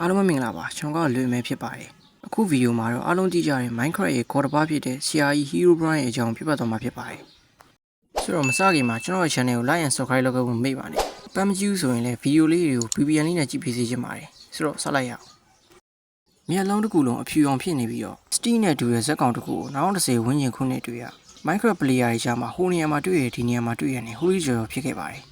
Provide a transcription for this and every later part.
အားလုံးပဲမင်္ဂလာပါကျွန်တော်ကလွေမဲဖြစ်ပါတယ်အခုဗီဒီယိုမှာတော့အားလုံးသိကြတဲ့ Minecraft ရဲ့ core တစ်ပါးဖြစ်တဲ့ CRE Hero Brian ရဲ့အကြောင်းပြသသွားမှာဖြစ်ပါတယ်ဆိုတော့မစခင်မှာကျွန်တော်ရဲ့ channel ကို like and subscribe လုပ်ဖို့မေ့ပါနဲ့ပန်းမကြည့်ဘူးဆိုရင်လည်းဗီဒီယိုလေးတွေကို VPN လေးနဲ့ကြည့်ပေးစေချင်ပါတယ်ဆိုတော့ဆက်လိုက်ရအောင်မျက်လုံးတစ်ခုလုံးအဖြူအောင်ဖြစ်နေပြီးတော့ Steam နဲ့တူတဲ့ဇက်ကောင်တစ်ခုကို2010ဝန်းကျင်ခုနှစ်တွေ့ရ Minecraft player တွေကြားမှာဟိုနေရာမှာတွေ့ရဒီနေရာမှာတွေ့ရနေဟိုရီကျော်ဖြစ်ခဲ့ပါတယ်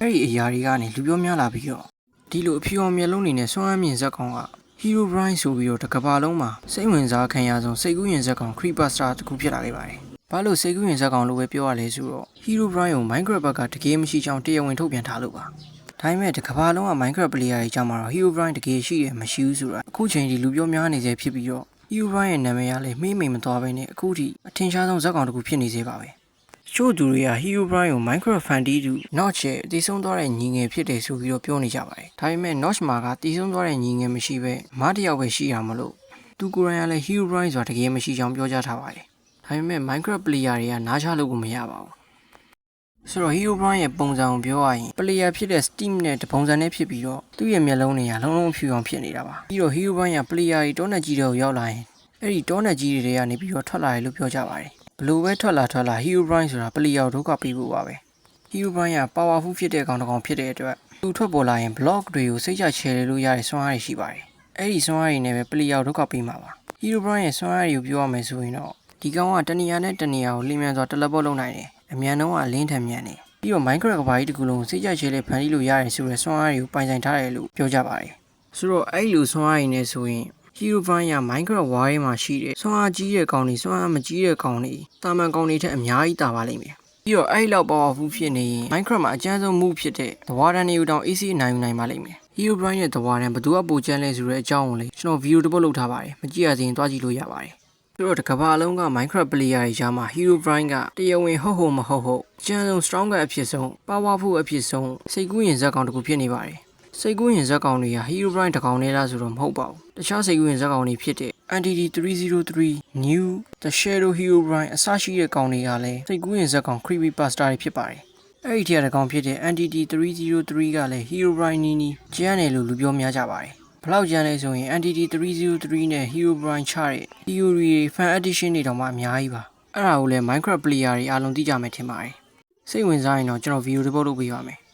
အဲ့ဒီအရာတွေကနေလူပြောများလာပြီးတော့ ဒီလိုအဖြူအောင်မျက်လုံးတွေနဲ့ဆွမ်းအမြင့်ဇက်ကောင်က Hero Brian ဆိုပြီးတော့တစ်ကမ္ဘာလုံးမှာစိတ်ဝင်စားခံရဆုံးစိတ်ကူးရင်ဇက်ကောင် Creeper Star တစ်ခုဖြစ်လာခဲ့ပါတယ်။ဘာလို့စိတ်ကူးရင်ဇက်ကောင်လို့ပဲပြောရလဲဆိုတော့ Hero Brian ကို Minecraft ဘက်ကတကယ်မရှိချောင်းတရားဝင်ထုတ်ပြန်ထားလို့ပါ။ဒါပေမဲ့တစ်ကမ္ဘာလုံးက Minecraft player တွေကြားမှာတော့ Hero Brian တကယ်ရှိတယ်မရှိဘူးဆိုတာအခုချိန်ဒီလူပြောများနေစေဖြစ်ပြီးတော့ Hero Brian ရဲ့နာမည်ကလည်းမေ့မိန်မသွားဘဲနဲ့အခုထိအထင်ရှားဆုံးဇက်ကောင်တစ်ခုဖြစ်နေစေပါပဲ။ ချို့သူတွေက Hero Brian ကို Minecraft fan တီးသူ Notch ရဲ့တည်ဆုံးသွားတဲ့ညီငယ်ဖြစ်တယ်ဆိုပြီးတော့ပြောနေကြပါတယ်။ဒါပေမဲ့ Notch မှာကတည်ဆုံးသွားတဲ့ညီငယ်မရှိပဲမတစ်ယောက်ပဲရှိရမလို့သူကိုယ်တိုင်ကလည်း Hero Brian ဆိုတာတကယ်မရှိချောင်းပြောကြားထားပါတယ်။ဒါပေမဲ့ Minecraft player တွေကနားချလို့ကိုမရပါဘူး။ဆိုတော့ Hero Brian ရဲ့ပုံစံကိုပြောရရင် player ဖြစ်တဲ့ Steam နဲ့တပုံစံနဲ့ဖြစ်ပြီးတော့သူ့ရဲ့မျက်လုံးတွေကလုံးလုံးဖြူအောင်ဖြစ်နေတာပါ။ပြီးတော့ Hero Brian က player တွေတောနဲ့ကြီးတဲ့ကိုရောက်လာရင်အဲ့ဒီတောနဲ့ကြီးတွေကနေပြီးတော့ထွက်လာတယ်လို့ပြောကြပါတယ်။ ဘလို့ပဲထွက်လာထွက်လာ Hero Brian ဆိုတာ player ကိုဒုက္ခပေးဖို့ပါပဲ။ Hero Brian က powerful ဖြစ်တဲ့ကောင်တစ်ကောင်ဖြစ်တဲ့အတွက်သူထွက်ပေါ်လာရင် block တွေကိုစိတ်ချချယ်လို့ရတဲ့စွမ်းအားတွေရှိပါတယ်။အဲ့ဒီစွမ်းအားတွေနဲ့ပဲ player ကိုဒုက္ခပေးမှာပါ။ Hero Brian ရဲ့စွမ်းအားတွေကိုပြောရမယ်ဆိုရင်တော့ဒီကောင်ကတနေရာနဲ့တနေရာကိုလင်းမြန်စွာ teleport လုပ်နိုင်တယ်။အမြန်နှုန်းကအလင်းထန်မြန်တယ်။ပြီးတော့ Minecraft ကဘာကြီးတစ်ခုလုံးကိုစိတ်ချချယ်လေးဖန်တီးလို့ရတယ်ဆိုတဲ့စွမ်းအားတွေကိုပိုင်ဆိုင်ထားတယ်လို့ပြောကြပါတယ်။ဆိုတော့အဲ့လိုစွမ်းအားတွေနဲ့ဆိုရင် Hero Brian က Minecraft ဝါးထဲမှာရှိတဲ့စွမ်းအားကြီးတဲ့ကောင်တွေစွမ်းအားမကြီးတဲ့ကောင်တွေတာမန်ကောင်တွေထက်အများကြီးတာပါလိမ့်မယ်။ပြီးတော့အဲ့ဒီလောက် powerful ဖြစ်နေရင် Minecraft မှာအကျန်းဆုံး move ဖြစ်တဲ့သဝါဒန်တွေကိုတောင် AC နိုင်ယူနိုင်ပါလိမ့်မယ်။ Hero Brian ရဲ့သဝါဒန်ဘယ်သူကပိုကျန်းလဲဆိုတဲ့အကြောင်းကိုလေကျွန်တော် video တစ်ပုတ်လုပ်ထားပါတယ်။မကြည့်ရသေးရင်တွားကြည့်လို့ရပါတယ်။ဆိုတော့တစ်ကမ္ဘာလုံးက Minecraft player တွေကြားမှာ Hero Brian ကတရားဝင်ဟုတ်ဟုတ်မဟုတ်ဟုတ်အကျန်းဆုံး stronger အဖြစ်ဆုံး powerful အဖြစ်ဆုံးစိတ်ကူးရင်ဇက်ကောင်တစ်ခုဖြစ်နေပါတယ်။ စိတ်ကူးရင်ဇက်ကောင်တွေက Hero Brian တစ်ကောင်နဲ့လားဆိုတော့မဟုတ်ပါဘူး။တခြားစိတ်ကူးရင်ဇက်ကောင်တွေဖြစ်တဲ့ Entity 303 New The Shadow Hero Brian အစရှိတဲ့ကောင်တွေကလည်းစိတ်ကူးရင်ဇက်ကောင် Creepy Pasta တွေဖြစ်ပါတယ်။အဲ့ဒီထက်တစ်ကောင်ဖြစ်တဲ့ Entity 303ကလည်း Hero Brian နီးနီးကျန်းတယ်လို့လူပြောများကြပါတယ်။ဘလောက်ကျန်းလဲဆိုရင် Entity 303နဲ့ Hero Brian ချတဲ့ theory တွေ fan edition တွေတောင်မှအများကြီးပါ။အဲ့ဒါကိုလည်း Minecraft player တွေအားလုံးသိကြမယ်ထင်ပါတယ်။စိတ်ဝင်စားရင်တော့ကျွန်တော် video တစ်ပုတ်လုပ်ပေးပါမယ်။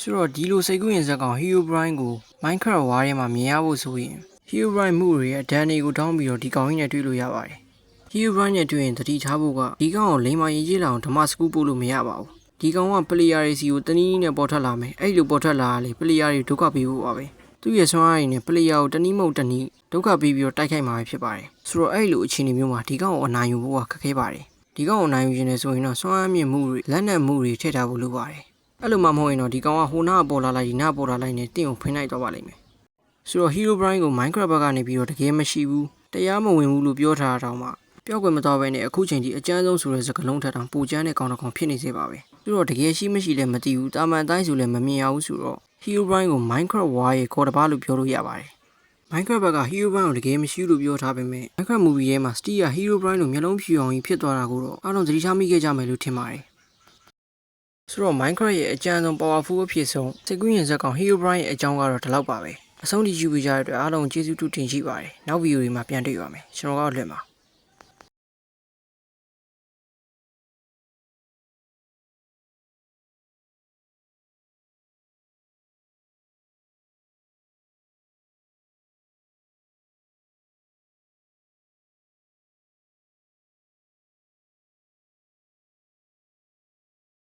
ဆိုတော့ဒီလိုစိတ်ကူးရင်ဇက်ကောင် Hero Brian ကို Minecraft ဝါးထဲမှာမြင်ရဖို့ဆိုရင် Hero Brian မှုတွေရဲ့ဒဏ်တွေကိုတောင်းပြီးတော့ဒီကောင်ကြီးနဲ့တွေ့လို့ရပါတယ်။ Hero Brian နဲ့တွေ့ရင်တတိထားဖို့ကဒီကောင်ကိုလိန်မာရေးကြီးလာအောင်ဓမ္မစကူးပို့လို့မရပါဘူး။ဒီကောင်က player တွေစီကိုတနည်းနည်းနဲ့ပေါ်ထွက်လာမယ်။အဲ့လိုပေါ်ထွက်လာရလေ player တွေဒုက္ခပေးဖို့ပါပဲ။သူ့ရဲ့ဆွမ်းအားတွေနဲ့ player ကိုတနည်းမဟုတ်တနည်းဒုက္ခပေးပြီးတော့တိုက်ခိုက်မှာပဲဖြစ်ပါတယ်။ဆိုတော့အဲ့လိုအခြေအနေမျိုးမှာဒီကောင်ကိုအနိုင်ယူဖို့ကခက်ခဲပါတယ်။ဒီကောင်ကိုအနိုင်ယူခြင်းနဲ့ဆိုရင်တော့ဆွမ်းအားမြင့်မှုတွေလက်နက်မှုတွေထည့်ထားဖို့လိုပါတယ်။ အဲ့လိုမှမဟုတ်ရင်တော့ဒီကောင်ကဟိုနာပေါ်လာလိုက်ဒီနာပေါ်လာလိုက်နဲ့တင့်ကိုဖိနိုင်တော့ပါလိမ့်မယ်။ဆိုတော့ Hero Brian ကို Minecraft ဘက်ကနေပြီးတော့တကယ်မရှိဘူးတရားမဝင်ဘူးလို့ပြောထားတာတောင်မှပျောက်ကွယ်မသွားဘဲနဲ့အခုချိန်ထိအကျန်းဆုံးဆိုတဲ့စကားလုံးထက်တောင်ပိုကျန်းတဲ့ကောင်တစ်ကောင်ဖြစ်နေစေပါပဲ။ပြီးတော့တကယ်ရှိမရှိလည်းမသိဘူးတာမန်တိုင်းဆိုလည်းမမြင်ရဘူးဆိုတော့ Hero Brian ကို Minecraft ဝါရဲ့ခေါ်တပါလို့ပြောလို့ရပါတယ်။ Minecraft ဘက်က Hero Brian ကိုတကယ်မရှိလို့ပြောထားပေမဲ့ Minecraft movie ထဲမှာ Steve က Hero Brian ကိုမျက်လုံးဖြူအောင်ကြီးဖြစ်သွားတာကိုတော့အားလုံးသတိထားမိခဲ့ကြမယ်လို့ထင်ပါတယ်။ ဆိုတော့ Minecraft ရဲ့အကျန်းဆုံး powerful အဖြစ်ဆုံးစိတ်ကူးရင်ဇက်ကောင် Hero Brian ရဲ့အကြောင်းကတော့ဒီလောက်ပါပဲ။အဆုံးထိယူပေးကြတဲ့အတွက်အားလုံးကျေးဇူးတူတင်ရှိပါတယ်။နောက်ဗီဒီယိုတွေမှာပြန်တွေ့ပါမယ်။ကျွန်တော်ကတော့လွတ်ပါ